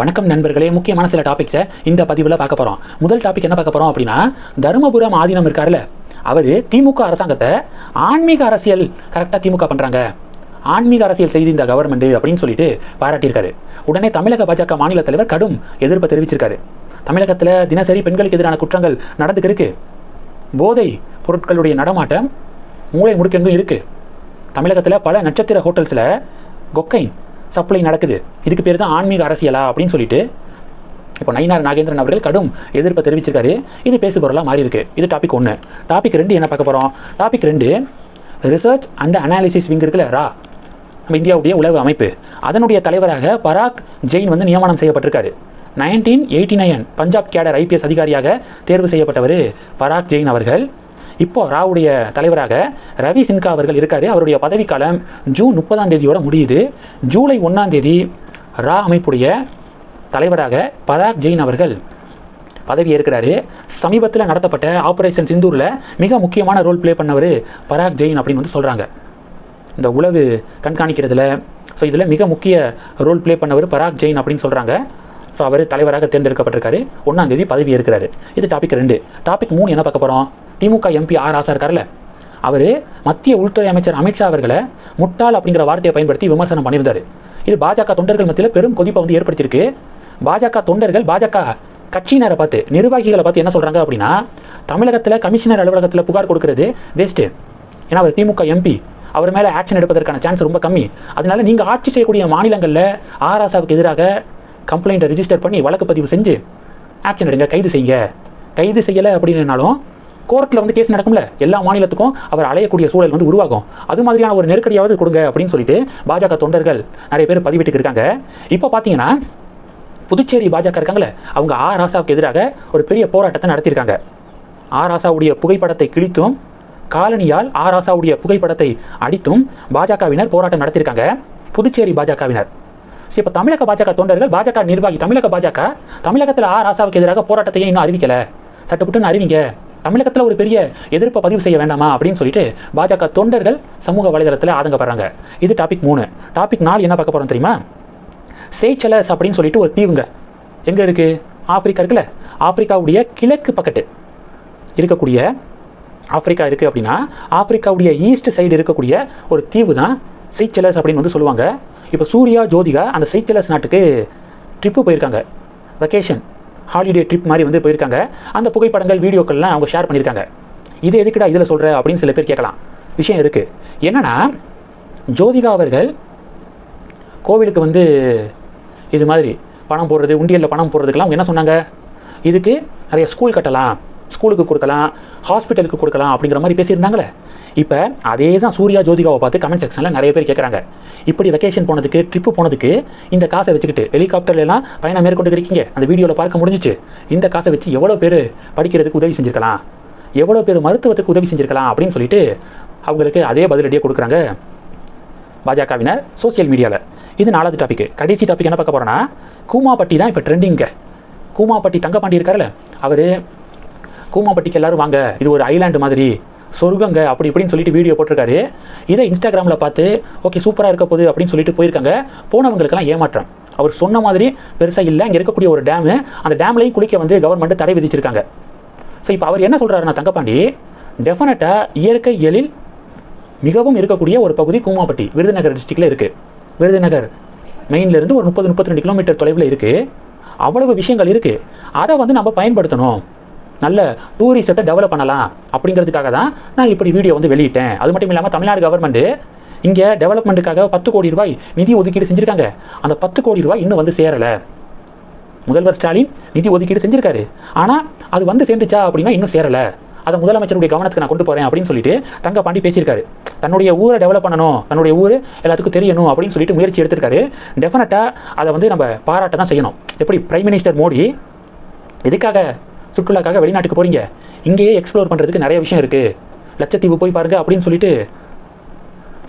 வணக்கம் நண்பர்களே முக்கியமான சில டாபிக்ஸை இந்த பதிவில் பார்க்க போகிறோம் முதல் டாபிக் என்ன பார்க்க போகிறோம் அப்படின்னா தருமபுரம் ஆதீனம் இருக்கார்ல அவர் திமுக அரசாங்கத்தை ஆன்மீக அரசியல் கரெக்டாக திமுக பண்ணுறாங்க ஆன்மீக அரசியல் செய்து இந்த கவர்மெண்ட் அப்படின்னு சொல்லிட்டு பாராட்டியிருக்காரு. உடனே தமிழக பாஜக மாநில தலைவர் கடும் எதிர்ப்பை தெரிவிச்சிருக்காரு. தமிழகத்தில் தினசரி பெண்களுக்கு எதிரான குற்றங்கள் நடந்துக்கிருக்கு போதை பொருட்களுடைய நடமாட்டம் மூளை முடுக்கெங்கும் இருக்குது தமிழகத்தில் பல நட்சத்திர ஹோட்டல்ஸில் கொக்கைன் சப்ளை நடக்குது. இதுக்கு பேர் தான் ஆன்மீக அரசியலா அப்படின்னு சொல்லிட்டு இப்போ நயினார் நாகேந்திரன் அவர்கள் கடும் எதிர்ப்பை தெரிவிச்சிருக்காரு. இது பேசுபொருளாக மாறி இருக்கு. இது டாபிக் ஒன்று டாபிக் ரெண்டு என்ன பார்க்க போகிறோம் டாபிக் ரெண்டு ரிசர்ச் அண்ட் அனாலிசிஸ் விங் இருக்குல்ல ரா. நம்ம இந்தியாவுடைய உளவு அமைப்பு. அதனுடைய தலைவராக பராக் ஜெயின் வந்து நியமனம் செய்யப்பட்டிருக்காரு. Nineteen eighty nine Punjab cadre IPS அதிகாரியாக தேர்வு செய்யப்பட்டவர் பராக் ஜெயின் அவர்கள். இப்போ ராவுடைய தலைவராக ரவி சின்கா அவர்கள் இருக்காரு. அவருடைய பதவிக்காலம் ஜூன் முப்பதாம் தேதியோட முடியுது. ஜூலை ஒன்றாம் தேதி ரா அமைப்புடைய தலைவராக பராக் ஜெயின் அவர்கள் பதவி ஏற்கிறாரு. சமீபத்தில் நடத்தப்பட்ட ஆபரேஷன் சிந்தூரில் மிக முக்கியமான ரோல் ப்ளே பண்ணவர் பராக் ஜெயின் அப்படின்னு வந்து சொல்கிறாங்க இந்த உளவு கண்காணிக்கிறதுல ஸோ இதில் மிக முக்கிய ரோல் ப்ளே பண்ணவர் பராக் ஜெயின் அப்படின்னு சொல்கிறாங்க ஸோ அவர் தலைவராக தேர்ந்தெடுக்கப்பட்டிருக்காரு. ஒன்றாம் தேதி பதவி ஏற்கிறாரு. இது டாபிக் ரெண்டு. டாபிக் மூணு என்ன பார்க்க போகிறோம் திமுக எம்பி ஆர் ஆசா இருக்கார்ல அவர் மத்திய உள்துறை அமைச்சர் அமித்ஷா அவர்களை முட்டாள் அப்படிங்கிற வார்த்தையை பயன்படுத்தி விமர்சனம் பண்ணியிருந்தார். இது பாஜக தொண்டர்கள் மத்தியில் பெரும் கொதிப்பை வந்து ஏற்படுத்தியிருக்கு. பாஜக தொண்டர்கள் பாஜக கட்சியினரை பார்த்து நிர்வாகிகளை பார்த்து என்ன சொல்கிறாங்க அப்படின்னா தமிழகத்தில் கமிஷனர் அலுவலகத்தில் புகார் கொடுக்கறது வேஸ்ட்டு ஏன்னா அவர் திமுக எம்பி அவர் மேலே ஆக்ஷன் எடுப்பதற்கான சான்ஸ் ரொம்ப கம்மி. அதனால நீங்கள் ஆட்சி செய்யக்கூடிய மாநிலங்களில் ஆராசாவுக்கு எதிராக கம்ப்ளைண்ட்டை ரிஜிஸ்டர் பண்ணி வழக்கு பதிவு செஞ்சு ஆக்ஷன் எடுங்க. கைது செய்யுங்க. கைது செய்யலை அப்படின்னாலும் கோர்ட்டில் வந்து கேஸ் நடக்கும்ல எல்லா மாநிலத்துக்கும் அவர் அலையக்கூடிய சூழல் வந்து உருவாகும். அது மாதிரியான ஒரு நெருக்கடியாவது கொடுங்க அப்படின்னு சொல்லிட்டு பாஜக தொண்டர்கள் நிறைய பேர் பதிவிட்டு இருக்காங்க. இப்போ பார்த்தீங்கன்னா புதுச்சேரி பாஜக இருக்காங்களே அவங்க ஆ ராசாவுக்கு எதிராக ஒரு பெரிய போராட்டத்தை நடத்தியிருக்காங்க. ஆ ராசாவுடைய புகைப்படத்தை கிழித்தும் காலனியால் ஆ ராசாவுடைய புகைப்படத்தை அடித்தும் பாஜகவினர் போராட்டம் நடத்தியிருக்காங்க. புதுச்சேரி பாஜகவினர். சரி இப்போ தமிழக பாஜக தொண்டர்கள் பாஜக நிர்வாகி தமிழக பாஜக தமிழகத்தில் ஆ ராசாவுக்கு எதிராக போராட்டத்தையே இன்னும் அறிவிக்கலை. சட்டப்பட்டுன்னு அறிவிங்க. தமிழகத்தில் ஒரு பெரிய எதிர்ப்பை பதிவு செய்ய வேண்டாமா அப்படின்னு சொல்லிட்டு பாஜக தொண்டர்கள் சமூக வலைதளத்தில் ஆதங்கப்படுறாங்க. இது டாபிக் மூணு. டாபிக் நாலு என்ன பார்க்க போகிறோம் தெரியுமா? சேச்சலஸ் அப்படின்னு சொல்லிட்டு ஒரு தீவுங்க. எங்கே இருக்குது ஆப்பிரிக்கா இருக்குல்ல? ஆப்பிரிக்காவுடைய கிழக்கு பக்கத்து இருக்கக்கூடிய ஆப்பிரிக்கா இருக்குது அப்படின்னா ஆப்பிரிக்காவுடைய ஈஸ்ட் சைடு இருக்கக்கூடிய ஒரு தீவு தான் சைச்சலஸ் அப்படின்னு வந்து சொல்லுவாங்க. இப்போ சூர்யா ஜோதிகா அந்த சைச்சலஸ் நாட்டுக்கு ட்ரிப்பு போயிருக்காங்க. வெக்கேஷன் ஹாலிடே ட்ரிப் மாதிரி வந்து போயிருக்காங்க. அந்த புகைப்படங்கள் வீடியோக்கள்லாம் அவங்க ஷேர் பண்ணியிருக்காங்க. இது எதுக்குடா இதில் சொல்கிற அப்படின்னு சில பேர் கேட்கலாம். விஷயம் இருக்குது என்னென்னா ஜோதிகா அவர்கள் கோவிலுக்கு வந்து இது மாதிரி பணம் போடுறது உண்டியலில் பணம் போடுறதுக்கெல்லாம் என்ன சொன்னாங்க? இதுக்கு நிறைய ஸ்கூல் கட்டலாம் ஸ்கூலுக்கு கொடுக்கலாம் ஹாஸ்பிட்டலுக்கு கொடுக்கலாம் அப்படிங்கிற மாதிரி பேசியிருந்தாங்களே. இப்போ அதே தான் சூர்யா ஜோதிகாவை பார்த்து கமெண்ட் செக்ஷனில் நிறைய பேர் கேட்குறாங்க இப்படி வெக்கேஷன் போனதுக்கு ட்ரிப்பு போனதுக்கு இந்த காசை வச்சுக்கிட்டு ஹெலிகாப்டர்லாம் பயணம் மேற்கொண்டு இருக்கீங்க. அந்த வீடியோவில் பார்க்க முடிஞ்சிச்சு. இந்த காசை வச்சு எவ்வளோ பேர் படிக்கிறதுக்கு உதவி செஞ்சுருக்கலாம்? எவ்வளோ பேர் மருத்துவத்துக்கு உதவி செஞ்சுருக்கலாம் அப்படின்னு சொல்லிட்டு அவங்களுக்கு அதே பதிலடியாக கொடுக்குறாங்க பாஜகவினர் சோசியல் மீடியாவில் இது நாலாவது டாபிக் கடைசி டாபிக் என்ன பார்க்க போகிறோன்னா கூமாப்பட்டி தான் இப்போ ட்ரெண்டிங்க கூமாப்பட்டி தங்கப்பாண்டி இருக்கார்ல அவர் கூமாப்பட்டிக்கு எல்லோரும் வாங்க இது ஒரு ஐலாண்டு மாதிரி. சொர்க்கங்க அப்படி இப்படின்னு சொல்லிட்டு வீடியோ போட்டிருக்காரு. இதை இன்ஸ்டாகிராமில் பார்த்து ஓகே சூப்பராக இருக்க போகுது அப்படின்னு சொல்லிட்டு போயிருக்காங்க. போனவங்களுக்கெல்லாம் ஏமாற்றம். அவர் சொன்ன மாதிரி பெருசாக இல்லை இங்கே இருக்கக்கூடிய ஒரு டேமு அந்த டேம்லையும் குளிக்க வந்து கவர்மெண்ட் தடை விதிச்சிருக்காங்க. ஸோ இப்போ அவர் என்ன சொல்கிறாருன்னா தங்கப்பாண்டி டெஃபினட்டாக இயற்கை எழில் மிகவும் இருக்கக்கூடிய ஒரு பகுதி கூமாப்பட்டி விருதுநகர் டிஸ்ட்ரிக்டில் இருக்குது விருதுநகர் மெயின்லேருந்து ஒரு முப்பது முப்பத்தி ரெண்டு கிலோமீட்டர் தொலைவில் இருக்குது அவ்வளவு விஷயங்கள் இருக்குது அதை வந்து நம்ம பயன்படுத்தணும். நல்ல டூரிசத்தை டெவலப் பண்ணலாம் அப்படிங்கிறதுக்காக தான் நான் இப்படி வீடியோ வந்து வெளியிட்டேன். அது மட்டும் இல்லாமல் தமிழ்நாடு கவர்மெண்ட்டு இங்கே டெவலப்மெண்ட்டுக்காக பத்து கோடி ரூபாய் நிதி ஒதுக்கீடு செஞ்சுருக்காங்க. அந்த பத்து கோடி ரூபாய் இன்னும் வந்து சேரலை. முதல்வர் ஸ்டாலின் நிதி ஒதுக்கீடு செஞ்சுருக்காரு. ஆனால் அது வந்து சேர்ந்துச்சா அப்படின்னா இன்னும் சேரலை. அதை முதலமைச்சருடைய கவனத்துக்கு நான் கொண்டு போகிறேன் அப்படின்னு சொல்லிட்டு தங்க பாண்டி பேசியிருக்காரு. தன்னுடைய ஊரை டெவலப் பண்ணணும் தன்னுடைய ஊர் எல்லாத்துக்கும் தெரியணும் அப்படின்னு சொல்லிட்டு முயற்சி எடுத்திருக்காரு. டெஃபினட்டாக அதை வந்து நம்ம பாராட்ட தான் செய்யணும். எப்படி? பிரைம் மினிஸ்டர் மோடி எதுக்காக சுற்றுலாக்காக வெளிநாட்டுக்கு போகிறீங்க இங்கேயே எக்ஸ்ப்ளோர் பண்ணுறதுக்கு நிறைய விஷயம் இருக்குது லட்சத்தீவு போய் பாருங்க அப்படின்னு சொல்லிட்டு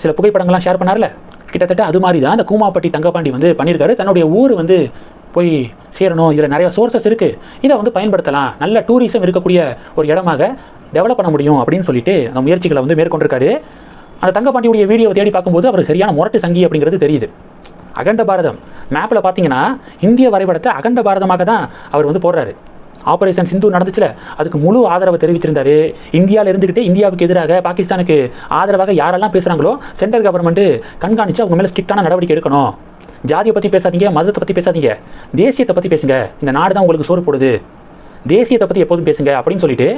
சில புகைப்படங்கள்லாம் ஷேர் பண்ணார்ல? கிட்டத்தட்ட அது மாதிரி தான் அந்த கூமாப்பட்டி தங்கப்பாண்டி வந்து பண்ணியிருக்காரு தன்னுடைய ஊர் வந்து போய் சேரணும். இதில் நிறைய சோர்சஸ் இருக்குது இதை வந்து பயன்படுத்தலாம். நல்ல டூரிசம் இருக்கக்கூடிய ஒரு இடமாக டெவலப் பண்ண முடியும் அப்படின்னு சொல்லிட்டு அந்த முயற்சிகளை வந்து மேற்கொண்டிருக்காரு. அந்த தங்கப்பாண்டியுடைய வீடியோவை தேடி பார்க்கும்போது அவர் சரியான முரட்டு சங்கி அப்படிங்கிறது தெரியுது. அகண்ட பாரதம். மேப்பில் பார்த்தீங்கன்னா இந்திய வரைபடத்தை அகண்ட பாரதமாக தான் அவர் வந்து போடுறாரு. ஆபரேஷன் சிந்து நடந்துச்சுல அதுக்கு முழு ஆதரவை தெரிவிச்சிருந்தாரு. இந்தியாவில் இருந்துக்கிட்டே இந்தியாவுக்கு எதிராக பாகிஸ்தானுக்கு ஆதரவாக யாரெல்லாம் பேசுகிறாங்களோ சென்ட்ரல் கவர்மெண்ட் கண்காணித்து அவங்க மேலே ஸ்ட்ரிக்டான நடவடிக்கை எடுக்கணும். ஜாதியை பற்றி பேசாதீங்க மதத்தை பற்றி பேசாதீங்க. தேசியத்தை பற்றி பேசுங்க. இந்த நாடு தான் உங்களுக்கு சோறு போடுது. தேசியத்தை பற்றி எப்போதும் பேசுங்க அப்படின்னு சொல்லிட்டு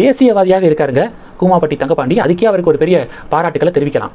தேசியவாதியாக இருக்காருங்க கூமாப்பட்டி தங்கப்பாண்டி. அதுக்கே அவருக்கு ஒரு பெரிய பாராட்டுக்களை தெரிவிக்கலாம்.